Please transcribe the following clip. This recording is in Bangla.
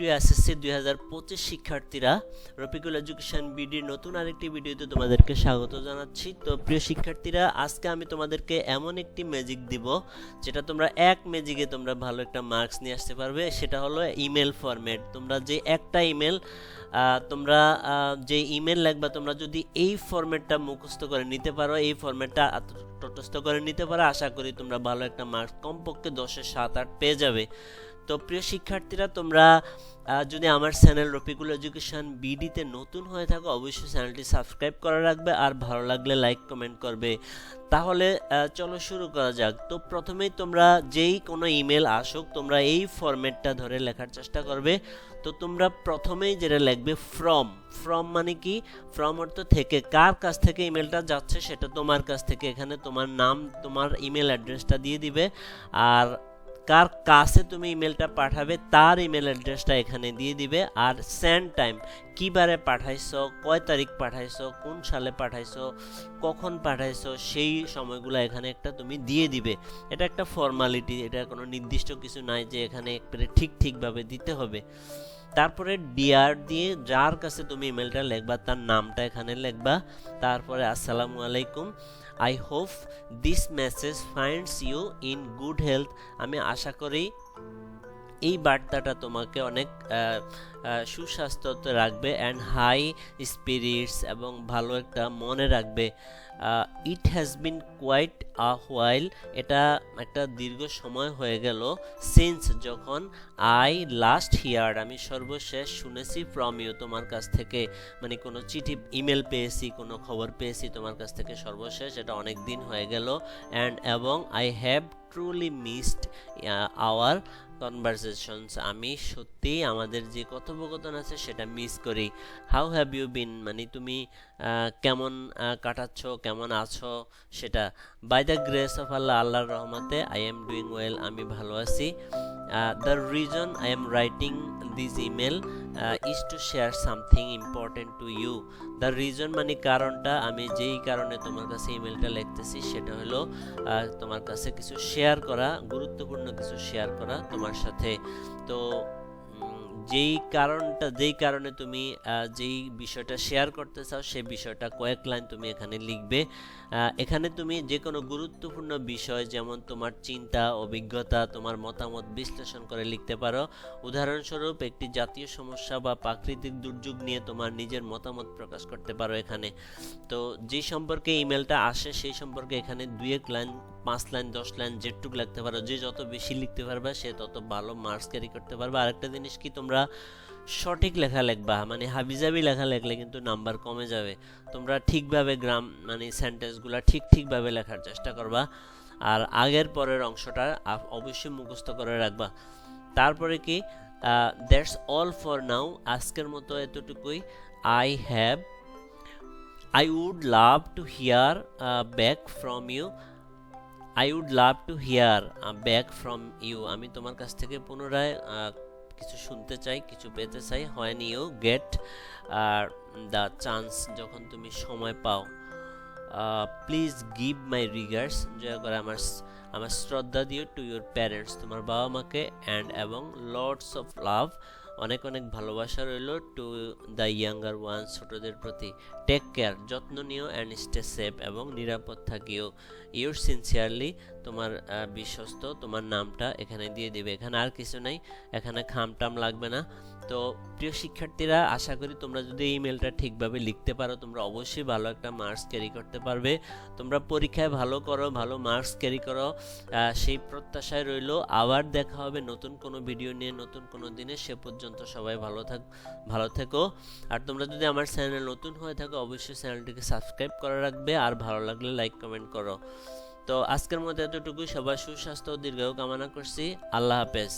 প্রিয় এসএসসি দুই হাজার পঁচিশ শিক্ষার্থীরা, রফিকুল এডুকেশন বিডির নতুন আরেকটি ভিডিওতে তোমাদেরকে স্বাগত জানাচ্ছি। তো প্রিয় শিক্ষার্থীরা, আজকে আমি তোমাদেরকে এমন একটি ম্যাজিক দিব, যেটা তোমরা এক ম্যাজিকে তোমরা ভালো একটা মার্কস নিয়ে আসতে পারবে। সেটা হলো ইমেল ফরম্যাট তোমরা যে একটা ইমেল তোমরা যে ইমেল লিখবা তোমরা যদি এই ফরম্যাটটা মুখস্থ করে নিতে পারো, এই ফরম্যাটটা তটস্থ করে নিতে পারো, আশা করি তোমরা ভালো একটা মার্কস কমপক্ষে দশে সাত, আট পেয়ে যাবে। তো প্রিয় শিক্ষার্থীরা, তোমরা যদি আমার চ্যানেল রফিকুল এডুকেশন বিডিতে নতুন হয়ে থাকো, অবশ্যই চ্যানেলটি সাবস্ক্রাইব করে রাখবে আর ভালো লাগলে লাইক, কমেন্ট করবে। তাহলে চলো শুরু করা যাক। তো প্রথমেই তোমরা যেই কোনো ইমেল আসুক, তোমরা এই ফরম্যাটটা ধরে লেখার চেষ্টা করবে। তো তোমরা প্রথমেই যেটা লিখবে ফ্রম ফ্রম মানে কি? ফ্রম অর্থ থেকে। কার কাছ থেকে ইমেলটা যাচ্ছে, সেটা তোমার কাছ থেকে। এখানে তোমার নাম, তোমার ইমেল অ্যাড্রেসটা দিয়ে দিবে। আর কার কাছে তুমি ইমেলটা পাঠাবে, তার ইমেল অ্যাড্রেসটা এখানে দিয়ে দিবে। আর সেন্ড টাইম কিবারে পাঠাইছো, কয় তারিখ পাঠাইছো, কোন সালে পাঠাইছো, কখন পাঠাইছো, সেই সময়গুলো এখানে একটা তুমি দিয়ে দিবে। এটা একটা ফর্মালিটি এটা কোনো নির্দিষ্ট কিছু নাই যে এখানে একবারে ঠিক ঠিকভাবে দিতে হবে। তারপরে ডিআর দিয়ে যার কাছে তুমি ইমেলটা লিখবা, তার নামটা এখানে লিখবা। তারপরে আসসালামু আলাইকুম। I hope this message finds you in good health আমি আশা করি এই বার্তাটা তোমাকে অনেক আহ, রাখবে অ্যান্ড হাই স্পিরিটস এবং ভালো একটা মনে রাখবে। It has been quite a while এটা একটা দীর্ঘ সময় হয়ে গেল সিন্স যখন আই লাস্ট হিয়ার আমি সর্বশেষ শুনেছি ফ্রম ইউ তোমার কাছ থেকে মানে কোনো চিঠি ইমেল পেয়েছি কোনো খবর পেয়েছি তোমার কাছ থেকে সর্বশেষ এটা অনেক দিন হয়ে গেল অ্যান্ড এবং I have truly missed our conversations আমি সত্যি আমাদের যে কথোপকথন আছে সেটা মিস করি। হাউ হ্যাভ ইউ বিন মানে তুমি কেমন কাটাচ্ছ, কেমন আছো সেটা। By the grace of Allah আল্লাহর রহমতে আই এম ডুইং ওয়েল আমি ভালো আছি। The reason I am writing this email is to share something important to you the reason মানে কারণটা, আমি যেই কারণে তোমার কাছে ইমেলটা লিখতেছি, সেটা হলো তোমার কাছে কিছু শেয়ার করা, গুরুত্বপূর্ণ কিছু শেয়ার করা তোমার সাথে। তো যেই কারণটা, যেই কারণে তুমি যেই বিষয়টা শেয়ার করতে চাও সেই বিষয়টা কয়েক লাইন তুমি এখানে লিখবে। এখানে তুমি যে কোনো গুরুত্বপূর্ণ বিষয় যেমন তোমার চিন্তা, অভিজ্ঞতা, তোমার মতামত বিশ্লেষণ করে লিখতে পারো। উদাহরণস্বরূপ, একটি জাতীয় সমস্যা বা প্রাকৃতিক দুর্যোগ নিয়ে তোমার নিজের মতামত প্রকাশ করতে পারো এখানে। তো যে সম্পর্কে ইমেলটা আসে, সেই সম্পর্কে এখানে দুই এক লাইন পাঁচ লাইন, দশ লাইন যেটুক লিখতে পারো, যে যত বেশি লিখতে পারবে, সে তত ভালো মার্কস ক্যারি করতে পারবে। আরেকটা জিনিস কি, তোমরা সঠিক লেখা লিখবা মানে হাবিজাবি লেখা লিখলে কিন্তু নাম্বার কমে যাবে। তোমরা ঠিকভাবে গ্রাম মানে সেন্টেন্সগুলো ঠিক ঠিকভাবে লেখার চেষ্টা করবা। আর আগের পরের অংশটা অবশ্যই মুখস্থ করে রাখবা। তারপরে কি দ্যাটস অল ফর নাও আজকের মতো এতটুকুই। I have I would love to hear back from you I would love to hear back from you আমি তোমার কাছ থেকে পুনরায় কিছু শুনতে চাই, কিছু পেতে চাই। হোয়েন ইউ গেট আর দ্য চান্স যখন তুমি সময় পাও প্লিজ গিভ মাই রিগার্স দয়া করে আমার আমার শ্রদ্ধা দিও টু ইউর প্যারেন্টস তোমার বাবা মাকে অ্যান্ড এবং লর্ডস অফ লাভ অনেক অনেক ভালোবাসা রইল টু দ্য ইয়াঙ্গার ওয়ান ছোটদের প্রতি। টেক কেয়ার যত্ন নিও অ্যান্ড স্টে সেফ এবং নিরাপদ থাকিও। ইউর সিনসিয়ারলি তোমার বিশ্বস্ত, তোমার নামটা এখানে দিয়ে দিবে। এখানে আর কিছু নাই, এখানে খামটাম লাগবে না। তো প্রিয় শিক্ষার্থীরা, আশা করি তোমরা যদি ইমেলটা ঠিকভাবে লিখতে পারো, তোমরা অবশ্যই ভালো একটা মার্কস ক্যারি করতে পারবে। তোমরা পরীক্ষায় ভালো করো, ভালো মার্কস ক্যারি করো। সেই প্রত্যাশায় রইল। আবার দেখা হবে নতুন কোনো ভিডিও নিয়ে, নতুন কোনো দিনে। সে পর্যন্ত সবাই ভালো থাক, ভালো থেকো। আর তোমরা যদি আমার চ্যানেল নতুন হয়ে থাকো, অবশ্যই চ্যানেলটিকে সাবস্ক্রাইব করে রাখবে। আর ভালো লাগলে লাইক কমেন্ট করো। তো আজকের মতো এতটুকুই। সবার সুস্বাস্থ্য ও দীর্ঘায়ু কামনা করছি। আল্লাহ হাফেজ।